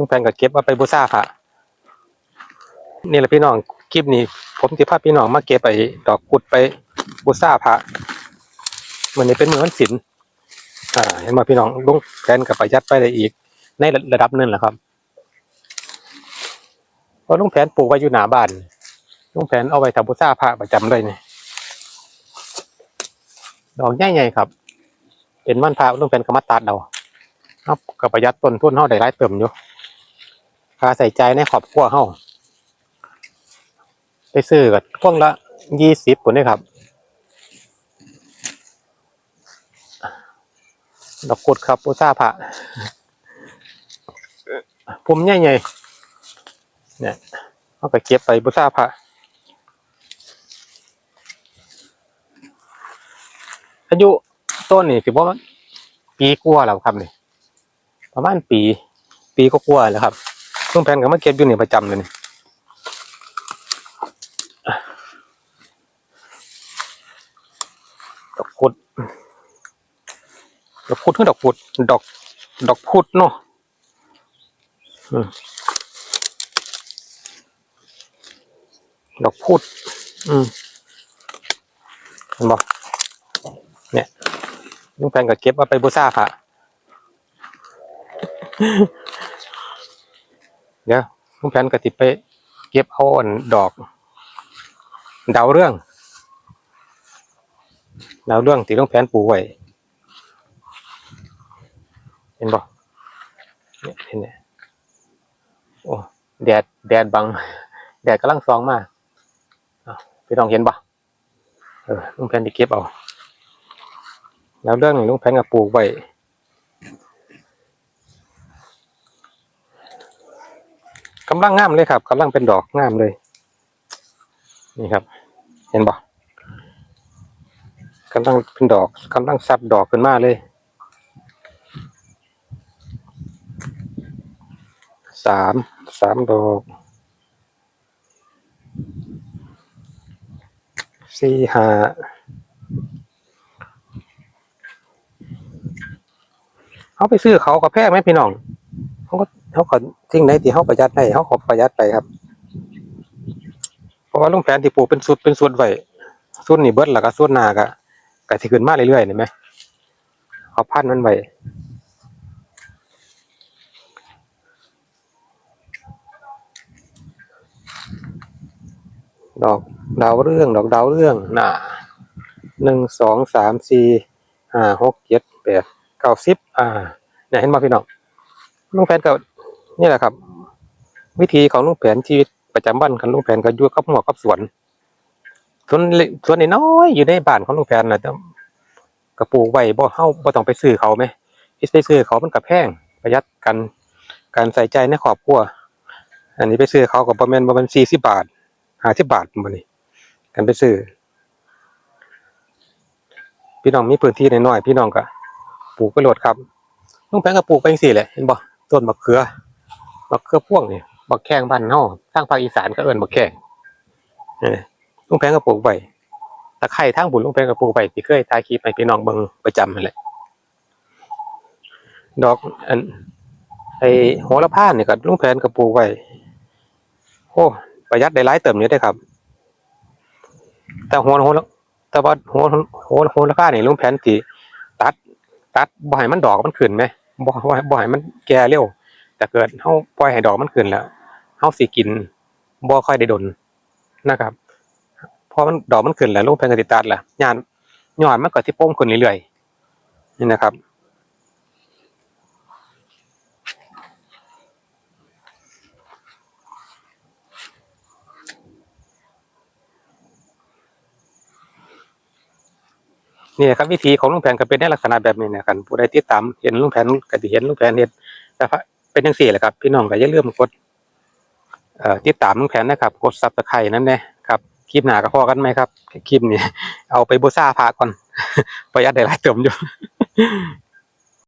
ลุงแพนก็เก็บเอาไปบูชาพระนี่แหละพี่น้องคลิปนี้ ผมจะพาพี่น้องมาเก็บไปดอกกุดไปบูชาพระวันนี้เป็นมือวันศิลอ่าเห็นไหมพี่น้องลุงแพนกับประหยัดไปได้อีก ในระดับนึงแหละครับเพราะลุงแผนปลูกไว้อยู่หน้าบ้านลุงแผนเอาไว้ทำบูชาพระประจำเลยนี่ดอกใหญ่ๆครับ เป็นวันพระลุงแผนก็มาตัดเอาครับก็ประหยัดต้นทุนเฮาได้หลายเติมอยู่ ค่าใส่ใจในครอบครัวเฮาไปซื้อกับพวงละยี่สิบคนนี่ครับดอกกุดครับบูชาพระผมใหญ่ๆเนี่ยเอาไปเก็บไปบูชาพระอายุต้นนี่ถือว่าปีกว่าแล้วครับนี่ประมาณปี ปีก็กว่าแล้วครับ เพิ่งแพนก็มาเก็บอยู่นี่ประจำเลยนี่ดอกพุดดอกพุดคือดอกพุดดอกดอกพุดเนาะดอกพุด อืมเห็นบ่เนี่ยลุงแพนก็เก็บเอาไปบูชาพระ เดี๋ยวลุงแพนก็ติไปเก็บเอาอันดอก ดาวเรื่อง ดาวเรื่องที่ลุงแพนปลูกไว้เห็นบ่เนี่ยเห็นเนี่ยโอ้แดดแดดบัง แดดกำลังส่องมาอ้าวพี่น้องเห็นปะเออลุงแพนที่เก็บเอาแล้วเรื่องนี้ลุงแพนก็ปลูกไว้ กำลังงามเลยครับกำลังเป็นดอกงามเลย นี่ครับ เห็นปะกำลังเป็นดอกกำลังซับดอกขึ้นมาเลยสามสามดอกสี่ห้าเขาไปซื้อเขากับแพงไหมพี่น้องเขาก็ เขาก็ทิ้งไหนที่เขาประหยัดได้เขาก็ประหยัดไปครับ เพราะว่าลุงแผนที่ปลูกเป็นสุดเป็นส่วนไว้ส่วนนี่เบิดแล้วก็ส่วนหนาก็ก็ที่ขึ้นมาเรื่อยๆเห็นไหมเขาพันมันไว้ดอกดาวเรื่อง ดอกดาวเรื่องน่ะหนึ่งสองสามสี่ห้าหกเจ็ดแปดเก้าสิบอ่าเนี่ยเห็นไหมพี่น้องลุงแผนก็ นี่แหละครับ วิธีของลุงแผนชีวิตประจำวันของลุงแผนก็อยู่กับหัวกับสวนสวนเล็กสวนน้อยอยู่ในบ้านของลุงแผนนะแต่กระปลูกไว้บ่เฮาบ่ต้องไปซื้อเขาไหมที่ไปซื้อเขามันกับแพงประหยัดกันการใส่ใจในครอบครัวอันนี้ไปซื้อเขาก็ประมาณประมาณสี่สิบบาทห้าสิบบาทมันนี่กันไปซื้อพี่น้องมีพื้นที่น้อยๆพี่น้องก็ปลูกไปโหลดครับลุงแพงก็ปลูกไปสี่แหละเห็นบ่ต้นมะเขือ มะเขือพ่วงเนี่ยบักแข้งบ้านเฮาทางภาคอีสานก็เอิ้นบักแข้งนี่ลุงแพงก็ปลูกไปตะไคร้ทางบุญลุงแพงก็ปลูกไปที่เคยถ่ายคลิปให้พี่น้องเบิ่งประจำนั่นแหละดอกอันไอ้โหระพาเนี่ยก็ลุงแพนก็ปลูกไว้โอ้ประหยัดได้หลายเติมนี้ได้ครับ แต่หัวหัวแต่ว่าหัวหัวหัวราคานี่ยลุงแผนที่ตัด ตัดบ่ให้มันดอกมันขึ้นไหมบ่บ่ใบ่ให้มันแก่เร็ว แต่เกิดเฮาปล่อยให้ดอกมันขึ้นแล้วเฮาสิกินบ่ค่อยได้ดนนะครับพอมันดอกมันขึ้นแล้วลุงแผนก็สิตัดล่ะยานยอดมันก็สิโป่งขึ้นเรื่อยๆนี่นะครับนี่ครับวิธีของลุงแผนก็เป็นในลักษณะแบบนี้นะครับผู้ใดติดตามเห็นลุงแผนก็สิเห็นลุงแผนเฮ็ดแต่ว่า เป็นทั้งสี่แหละครับ พี่น้องก็อย่าลืมกดเอ่อติดตามลุงแผนนะครับ กดซับสไครต์นั่นแน่ครับคลิปหนาก็พอกันไหมครับคลิปนี้เอาไปบูชาพาก่อนประหยัดได้หลายเติมอยู่